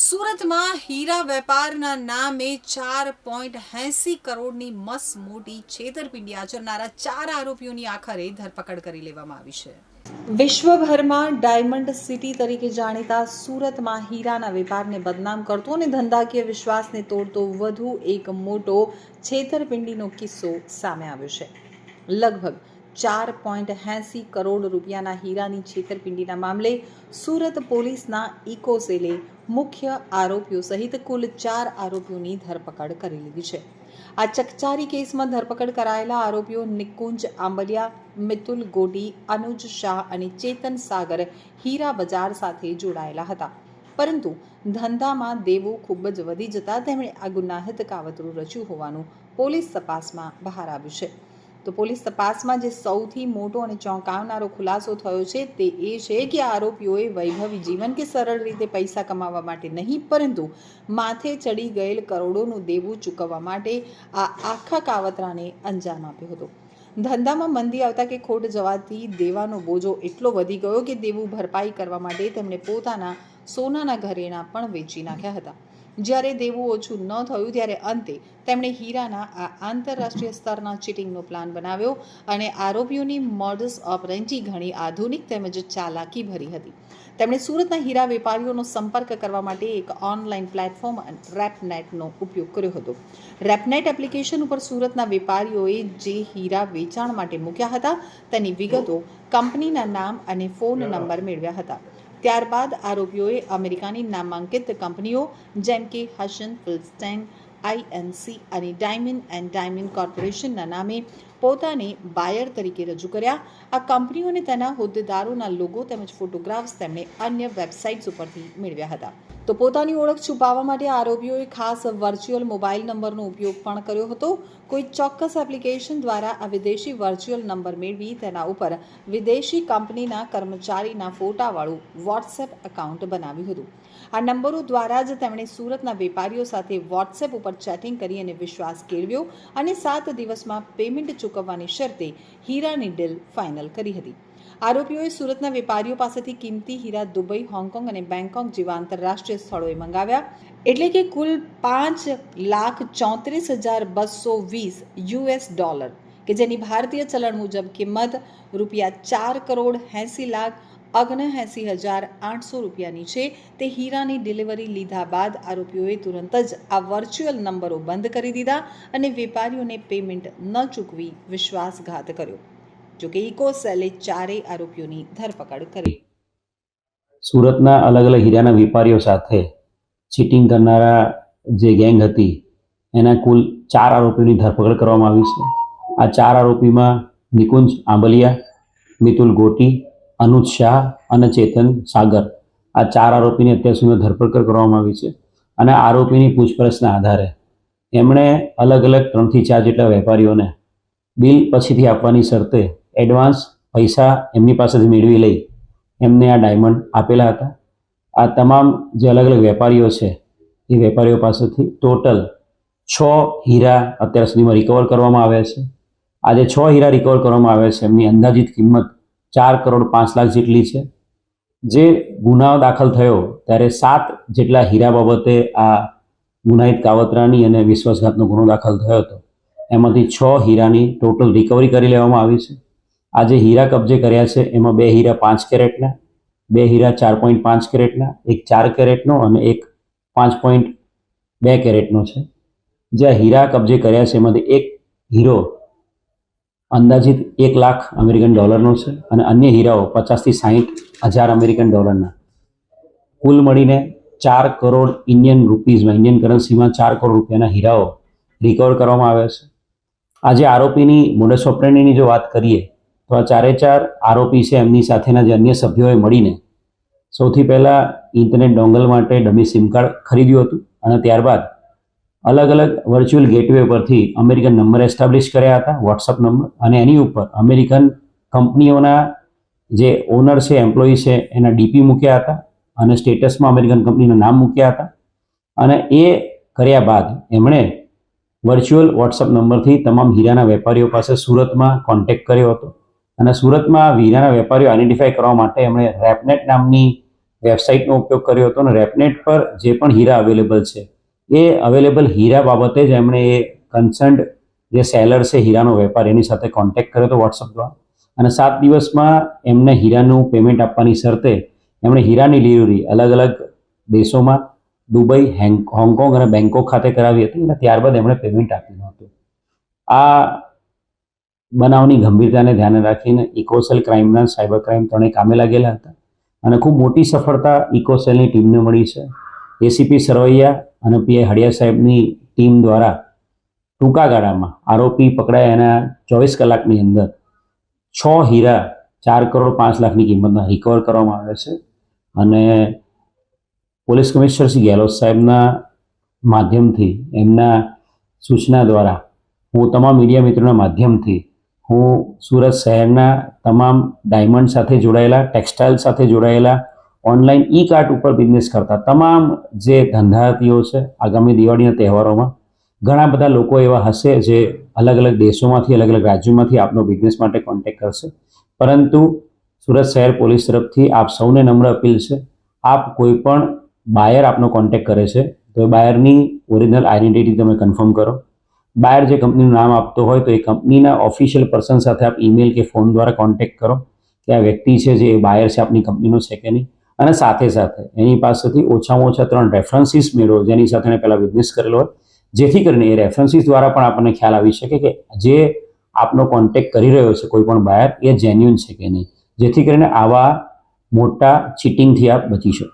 સુરતમાં હીરા વેપારના નામે ચાર પોઈન્ટ એંસી કરોડની મસ મોટી છેતરપિંડી આચરનારા ચાર આરોપીઓની આખરે ધરપકડ કરી લેવામાં આવી છે. વિશ્વભરમાં ડાયમંડ સિટી તરીકે જાણીતા સુરતમાં હીરાના વેપારને બદનામ કરતો અને ધંધાકીય વિશ્વાસને તોડતો વધુ એક મોટો છેતરપિંડીનો કિસ્સો સામે આવ્યો છે. લગભગ ચાર પોઈન્ટ એંસી કરોડ રૂપિયાના હીરાની છેતરપિંડીના મામલે સુરત પોલીસના ઇકોસેલે મુખ્ય આરોપીઓ સહિત કુલ ચાર આરોપીઓની ધરપકડ કરી લીધી છે. આ ચકચારી કેસમાં ધરપકડ કરાયેલા આરોપીઓ નિકુંજ આંબલિયા, મિતુલ ગોડી, અનુજ શાહ અને ચેતન સાગર હીરા બજાર સાથે જોડાયેલા હતા. પરંતુ ધંધામાં દેવું ખૂબ જ વધી જતા તેમણે આ ગુનાહિત કાવતરું રચ્યું હોવાનું પોલીસ તપાસમાં બહાર આવ્યું છે. તો પોલીસ તપાસમાં જે સૌથી મોટો અને ચોંકાવનારો ખુલાસો થયો છે તે એ છે કે આરોપીઓએ વૈભવી જીવન કે સરળ રીતે પૈસા કમાવા માટે નહીં, પરંતુ માથે ચડી ગયેલ કરોડોનું દેવું ચૂકવવા માટે આ આખા કાવતરાને અંજામ આપ્યો હતો. ધંધામાં મંદી આવતા કે ખોટ જવાથી દેવાનો બોજો એટલો વધી ગયો કે દેવું ભરપાઈ કરવા માટે તેમણે પોતાના સોનાના ઘરેણાં પણ વેચી નાખ્યા હતા. જ્યારે દેવું ઓછું ન થયું ત્યારે અંતે તેમણે હીરાના આ આંતરરાષ્ટ્રીય સ્તરના ચીટિંગનો પ્લાન બનાવ્યો અને આરોપીઓની મોડસ ઓપરેન્ટી ઘણી આધુનિક તેમજ ચાલાકી ભરી હતી. તેમણે સુરતના હીરા વેપારીઓનો સંપર્ક કરવા માટે એક ઓનલાઈન પ્લેટફોર્મ રેપનેટનો ઉપયોગ કર્યો હતો. રેપનેટ એપ્લિકેશન ઉપર સુરતના વેપારીઓએ જે હીરા વેચાણ માટે મૂક્યા હતા તેની વિગતો કંપનીના નામ અને ફોન નંબર મેળવ્યા હતા. ત્યારબાદ આરોપીઓએ અમેરિકાની નામાંકિત કંપનીઓ જેમ કે હશન ફિલ્સ્ટેન આઈએનસી અને ડાયમંડ એન્ડ ડાયમંડ કોર્પોરેશનના નામે પોતાને બાયર તરીકે રજૂ કર્યા. આ કંપનીઓને તેના હોદ્દેદારોના લોગો તેમજ ફોટોગ્રાફ્સ તેમણે અન્ય વેબસાઇટ્સ ઉપરથી મેળવ્યા હતા. તો પોતાની ઓળખ છુપાવવા માટે આરોપીઓએ ખાસ વર્ચ્યુઅલ મોબાઈલ નંબરનો ઉપયોગ પણ કર્યો હતો. કોઈ ચોક્કસ એપ્લિકેશન દ્વારા આ વિદેશી વર્ચ્યુઅલ નંબર મેળવી તેના ઉપર વિદેશી કંપનીના કર્મચારીના ફોટાવાળું વોટ્સએપ એકાઉન્ટ બનાવ્યું હતું. આ નંબરો દ્વારા જ તેમણે સુરતના વેપારીઓ સાથે વોટ્સએપ ઉપર ચેટિંગ કરી અને વિશ્વાસ કેળવ્યો અને સાત દિવસમાં પેમેન્ટ ચૂકવવાની શરતે હીરાની ડીલ ફાઇનલ કરી હતી. આરોપીઓએ સુરતના વેપારીઓ પાસેથી કિંમતી હીરા દુબઈ, હોંગકોંગ અને બેંકોક જેવા આંતરરાષ્ટ્રીય સ્થળોએ મંગાવ્યા. એટલે કે કુલ પાંચ લાખ ચોત્રીસ હજાર બસો વીસ યુએસ ડોલર, કે જેની ભારતીય ચલણ મુજબ કિંમત રૂપિયા ચાર કરોડ એંસી લાખ ઓગણએંસી હજાર આઠસો રૂપિયાની છે. તે હીરાની ડિલિવરી લીધા બાદ આરોપીઓએ તુરંત જ આ વર્ચ્યુઅલ નંબરો બંધ કરી દીધા અને વેપારીઓને પેમેન્ટ ન ચૂકવી વિશ્વાસઘાત કર્યો. જોકે ઇકો સેલે ચારેય આરોપીઓની ધરપકડ કરી. સુરતના અલગ અલગ હીરાના વેપારીઓ સાથે ચીટિંગ કરનારા જે ગેંગ હતી, એના કુલ ચાર આરોપીઓની ધરપકડ કરવામાં આવી છે. આ ચાર આરોપીમાં નિકુંજ આંબલિયા, મિતુલ ગોટી, અનુજ શાહ અને ચેતન સાગર. આ ચાર આરોપીની અત્યાર સુધીમાં ધરપકડ કરવામાં આવી છે અને આરોપીની પૂછપરછના આધારે એમણે અલગ અલગ ત્રણથી ચાર જેટલા વેપારીઓને બિલ પછીથી આપવાની શરતે એડવાન્સ પૈસા એમની પાસેથી મેળવી લઈ એમને આ ડાયમંડ આપેલા હતા. આ તમામ જે અલગ અલગ વેપારીઓ છે, એ વેપારીઓ પાસેથી ટોટલ છ હીરા અત્યાર સુધીમાં રિકવર કરવામાં આવ્યા છે. આજે છ હીરા રિકવર કરવામાં આવ્યા છે. એમની અંદાજિત કિંમત ચાર કરોડ પાંચ લાખ જેટલી છે. જે ગુનાઓ દાખલ થયો ત્યારે સાત જેટલા હીરા બાબતે આ ગુનાહિત કાવતરાની અને વિશ્વાસઘાતનો ગુનો દાખલ થયો હતો. એમાંથી છ હીરાની ટોટલ રિકવરી કરી લેવામાં આવી છે. આ જે હીરા કબજે કર્યા છે. એમાં બે હીરા પાંચ કેરેટના, બે હીરા ચાર પોઈન્ટ પાંચ કેરેટના, એક ચાર કેરેટનો અને એક પાંચ પોઈન્ટ બે કેરેટનો છે. જે હીરા કબજે કર્યા છે, એમાંથી એક હીરો અંદાજિત એક લાખ અમેરિકન ડોલરનો છે અને અન્ય હીરાઓ પચાસથી સાહીઠ હજાર અમેરિકન ડોલરના. કુલ મળીને ચાર કરોડ ઇન્ડિયન રૂપીઝમાં, ઇન્ડિયન કરન્સીમાં ચાર કરોડ રૂપિયાના હીરાઓ રિકવર કરવામાં આવ્યા છે. આજે આરોપીની મોડસ ઓપરેન્ડીની જો વાત કરીએ તો આ ચારે ચાર આરોપી છે, એમની સાથેના જે અન્ય સભ્યોએ મળીને સૌથી પહેલાં ઇન્ટરનેટ ડોંગલ માટે ડમી સિમ કાર્ડ ખરીદ્યું હતું અને ત્યારબાદ અલગ અલગ વર્ચ્યુઅલ ગેટવે પરથી અમેરિકન નંબર એસ્ટાબ્લિશ કર્યા હતા વોટ્સઅપ નંબર અને એની ઉપર અમેરિકન કંપનીઓના જે ઓનર છે એમ્પ્લોયી છે, એના ડીપી મૂક્યા હતા અને સ્ટેટસમાં અમેરિકન કંપનીનું નામ મૂક્યા હતા. અને એ કર્યા બાદ એમણે વર્ચ્યુઅલ વોટ્સઅપ નંબરથી તમામ હીરાના વેપારીઓ પાસે સુરતમાં કોન્ટેક્ટ કર્યો હતો. અને સુરતમાં હીરાના વેપારીઓ આઈડેન્ટિફાઈ કરવા માટે એમણે રેપનેટ નામની વેબસાઇટનો ઉપયોગ કર્યો હતો અને રેપનેટ પર જે પણ હીરા અવેલેબલ છે, એ અવેલેબલ હીરા બાબતે જ એમણે એ કન્સર્ન્ડ જે સેલર છે હીરાનો વેપાર, એની સાથે કોન્ટેક્ટ કર્યો હતો વોટ્સઅપ દ્વારા. અને સાત દિવસમાં એમને હીરાનું પેમેન્ટ આપવાની શરતે એમણે હીરાની ડિલિવરી અલગ અલગ દેશોમાં, દુબઈ, હેંગ, હોંગકોંગ અને બેંકોક ખાતે કરાવી હતી અને ત્યારબાદ એમણે પેમેન્ટ આપ્યું હતું. આ બનાવની ગંભીરતાને ધ્યાને રાખીને eco cell crime branch cyber crime ત્રણેય કામે લાગેલા હતા. અને ખૂબ મોટી સફળતા ઇકોસેલની ટીમને મળી છે. એસીપી સરવૈયા અને પીઆઈ હડિયા સાહેબની ટીમ દ્વારા ટૂંકા ગાળામાં આરોપી પકડાયા એના ચોવીસ કલાકની અંદર છ હીરા ચાર કરોડ પાંચ લાખની કિંમતના રિકવર કરવામાં આવે છે. અને પોલીસ કમિશનર શ્રી ગેહલોત સાહેબના માધ્યમથી એમના સૂચના દ્વારા હું તમામ મીડિયા મિત્રોના માધ્યમથી હું સુરત શહેરના તમામ ડાયમંડ સાથે જોડાયેલા, ટેક્સટાઇલ સાથે જોડાયેલા ઓનલાઈન ઈ કાર્ટ ઉપર બિઝનેસ કરતા તમામ જે ધંધાર્થીઓ છે, આગામી દિવાળીના તહેવારોમાં, ઘણા બધા લોકો એવા હશે જે અલગ અલગ દેશોમાંથી અલગ અલગ રાજ્યોમાંથી આપનો બિઝનેસ માટે કોન્ટેક્ટ કરશે. પરંતુ સુરત શહેર પોલીસ તરફથી આપ સૌને નમ્ર અપીલ છે, આપ કોઈ પણ બાયર આપનો કોન્ટેક્ટ કરે છે, તો એ બાયરની ઓરિજિનલ આઈડેન્ટિટી તમે કન્ફર્મ કરો. બાયર જે કંપનીનું નામ આપતો હોય તો એ કંપનીના ઓફિશિયલ પર્સન સાથે આપ ઈમેલ કે ફોન દ્વારા કોન્ટેક્ટ કરો કે આ વ્યક્તિ છે જે બાયર છે, આપની કંપનીનો છે કે નહીં. અને સાથે સાથે એની પાસેથી ઓછામાં ઓછા ત્રણ રેફરન્સીસ મેળવો, જેની સાથે એણે પહેલાં બિઝનેસ કરેલો હોય. જેથી કરીને એ રેફરન્સીસ દ્વારા પણ આપણને ખ્યાલ આવી શકે કે જે આપનો કોન્ટેક્ટ કરી રહ્યો છે કોઈ પણ બાયર એ જેન્યુન છે કે નહીં. જેથી કરીને આવા મોટા ચીટિંગથી આપ બચી શકો.